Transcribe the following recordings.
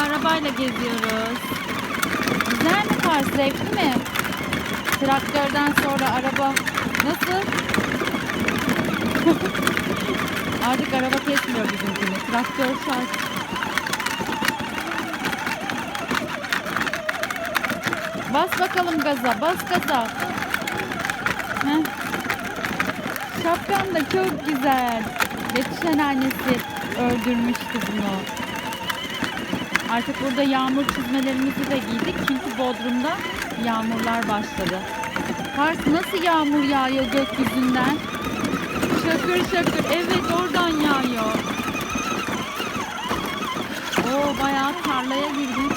arabayla geziyoruz. Güzel mi Pars? Zevkli mi? Traktörden sonra araba nasıl? Artık araba kesmiyor bizimkini. Traktör şart. Bas bakalım gaza, bas gaza. Heh. Şapkan da çok güzel. Betüşen annesi öldürmüştü bunu. Artık burada yağmur çizmelerimizi de giydik çünkü Bodrum'da yağmurlar başladı. Kars nasıl yağmur yağıyor gökyüzünden? Şakır şakır. Evet oradan yağıyor. Oo bayağı tarlaya girdik.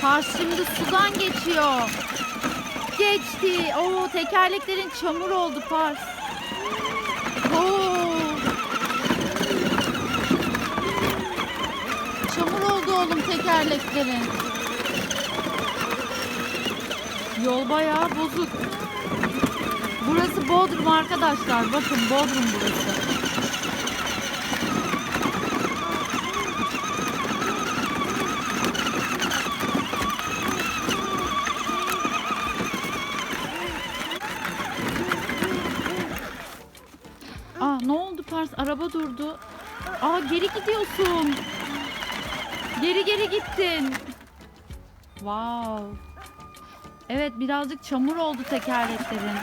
Kars şimdi sudan geçiyor. Geçti. Oo tekerleklerin çamur oldu Pars. Oo. Çamur oldu oğlum tekerleklerin. Yol bayağı bozuk. Burası Bodrum arkadaşlar. Bakın Bodrum burası. Aa ne oldu Pars? Araba durdu. Aa geri gidiyorsun. Geri geri gittin. Wow. Evet birazcık çamur oldu tekerleklerin.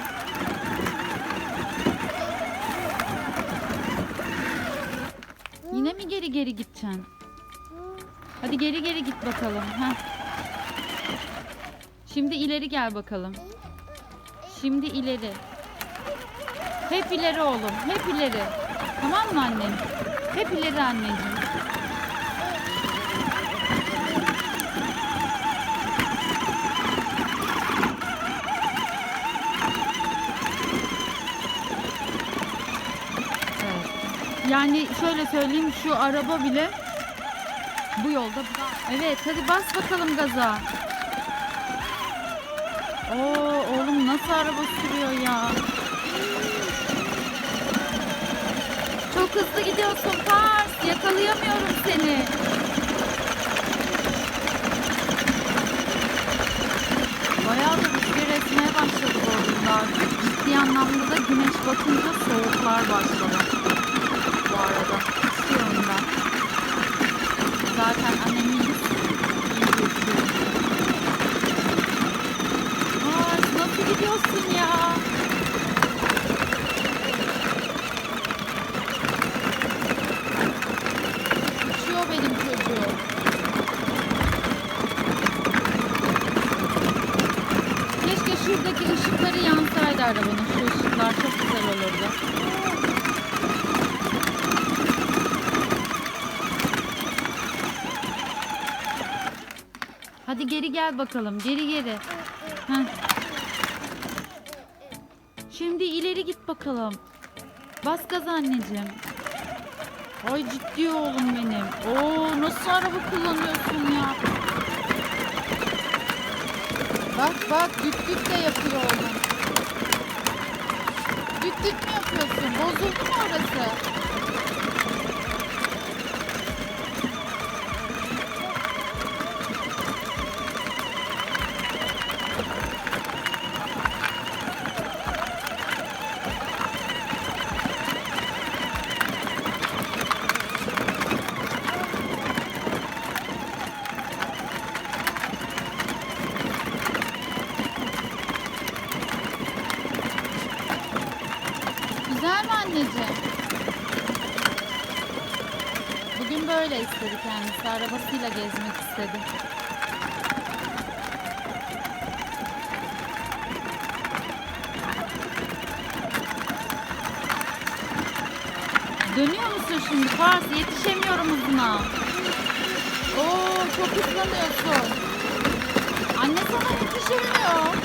Yine mi geri geri gideceksin? Hadi geri geri git bakalım. Heh. Şimdi ileri gel bakalım. Şimdi ileri. Hep ileri oğlum. Hep ileri. Tamam mı annem? Hep ileri anneciğim. Yani şöyle söyleyeyim şu araba bile bu yolda. Evet hadi bas bakalım gaza. Oo oğlum nasıl araba sürüyor ya? Çok hızlı gidiyorsun Pars. Yakalayamıyorum seni. Bayağı da rüzgar esmeye başladı Bodrum'da artık. Ciddi anlamda da güneş batınca soğuklar başladı. Bu arada. İstiyorum ben. Zaten geçiyor. Pars nasıl gidiyorsun ya? Hadi geri gel bakalım. Geri geri. Heh. Şimdi ileri git bakalım. Bas gaz anneciğim. Ay ciddi oğlum benim. Oo nasıl araba kullanıyorsun ya? Bak bak düt düt de yapıyor oğlum. Düt düt mü yapıyorsun? Bozuldu mu orası? Bugün böyle istedi kendisi. Arabasıyla gezmek istedi. Dönüyor musun şimdi Fars? Yetişemiyorum hızına. Oo çok hızlanıyorsun. Anne sana yetişemiyor.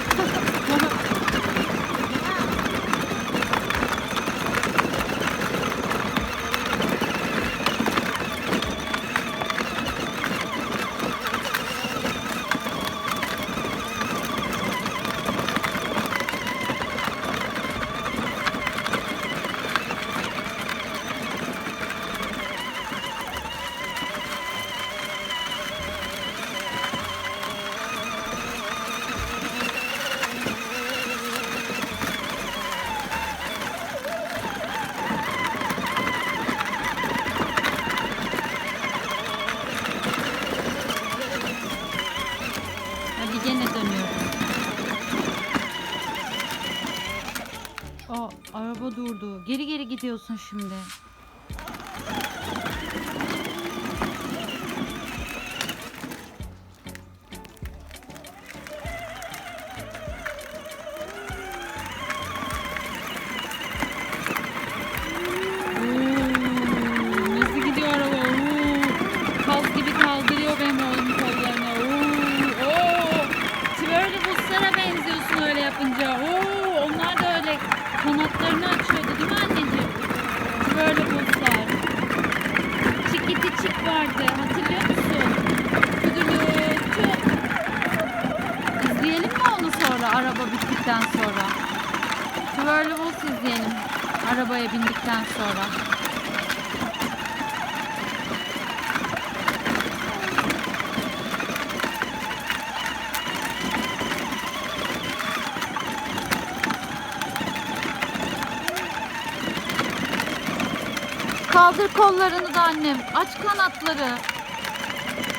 Geri geri gidiyorsun şimdi. Araba bittikten sonra? Twirly Bulls izleyelim. Arabaya bindikten sonra. Kaldır kollarını da annem. Aç kanatları.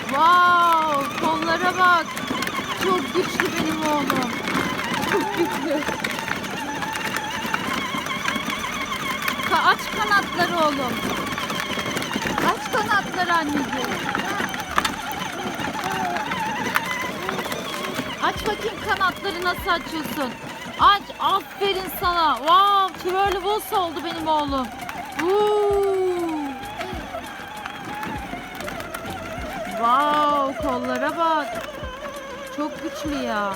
Wow, kollara bak. Çok güçlü benim oğlum. Ka aç kanatları oğlum. Aç kanatları anneciğim. Aç bakayım kanatları nasıl açıyorsun. Aç. Aferin sana. Wow, Twirly Bulls oldu benim oğlum. Woo. Wow, kollara bak. Çok güçlü ya.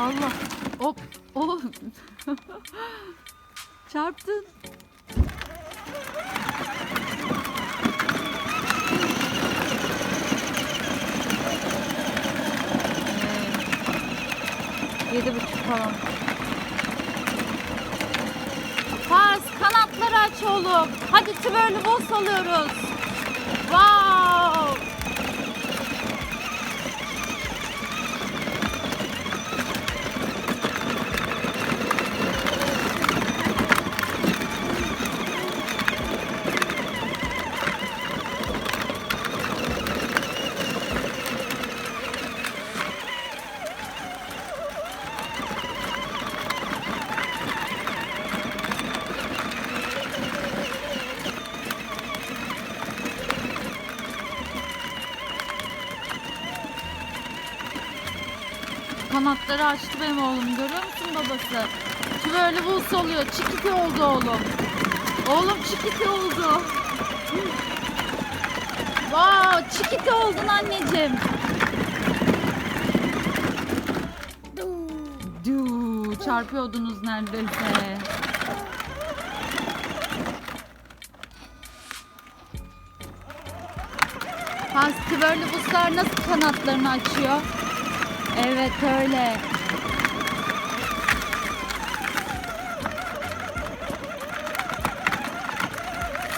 Allah. Hop. Oh. Çarptın. Evet. Yedi buçuk falan. Pars kanatları aç oğlum. Hadi twirly boss alıyoruz. Wow. Kanatları açtı benim oğlum. Görüyor musun babası? Şu böyle buz oluyor. Çikiti oldu oğlum. Oğlum çikiti oldu. Wow, çikiti oldun anneciğim. Du, çarpıyordunuz neredeyse. Hans Twirly buzlar nasıl kanatlarını açıyor? Evet öyle.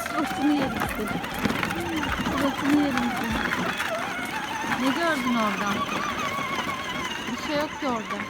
Suratını yerim seni. Suratını yerim. Ne gördün oradan? Bir şey yok ki orada.